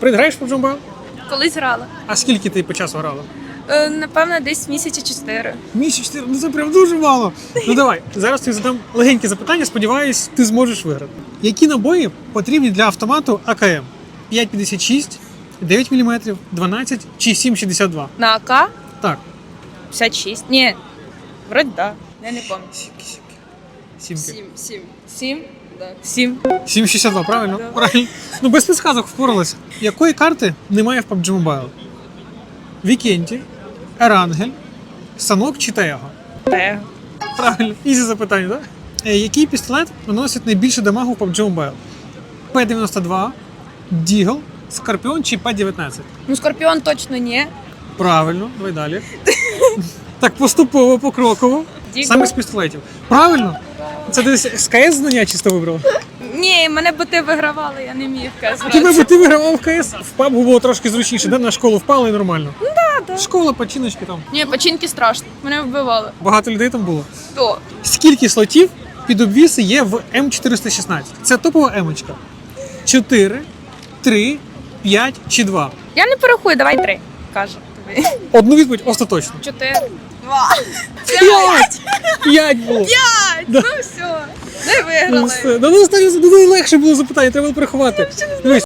Привіт, граєш по Джумбал? Колись грала. А скільки ти по часу грала? Е, Напевно, десь місяці чотири. Місяць чотири, ну це прям дуже мало. Ну давай, зараз тобі задам легенькі запитання, сподіваюсь, ти зможеш виграти. Які набої потрібні для автомату АКМ? 5,56, 9 мм, 12 чи 7,62? На АК Так. 56. Ні. Вроді да. Я не пам'ятаю. Сімки. Сім. Сім? Сім. 7,62, правильно? Да. Правильно. Ну без підсказок впоралася. Якої карти немає в PUBG Mobile? Вікенті, Ерангель, Санок чи Теего? Тега. Правильно, ізі запитання, так? Е, який пістолет наносить найбільше дамагу в PUBG Mobile? П-92, Дігл, Скорпіон чи П-19? Ну, Скорпіон точно ні. Правильно, давай далі. Так, поступово, покроково. Дігл. Саме з пістолетів. Правильно? Це десь з КС знання чисто вибрав? Ні, мене боти вигравали, я не міг каз Тебе бо ти вигравав в КС. В паб було трошки зручніше, да? на школу впали і нормально. Ну да. Школа, починочки там. Ні, починки страшно. Мене вбивали. Багато людей там було. То. Скільки слотів під обвіси є в М416? Це топова емочка. 4, 3, 5 чи 2? Я не порахую, давай три. Кажу тобі. Одну відповідь остаточно. Чотири. Два. 5! 5 було. П'ять! Ну все. Не Ну, виграли. все. Ну, ну, останнє ну, легше було запитання, треба було приховати. Дивись,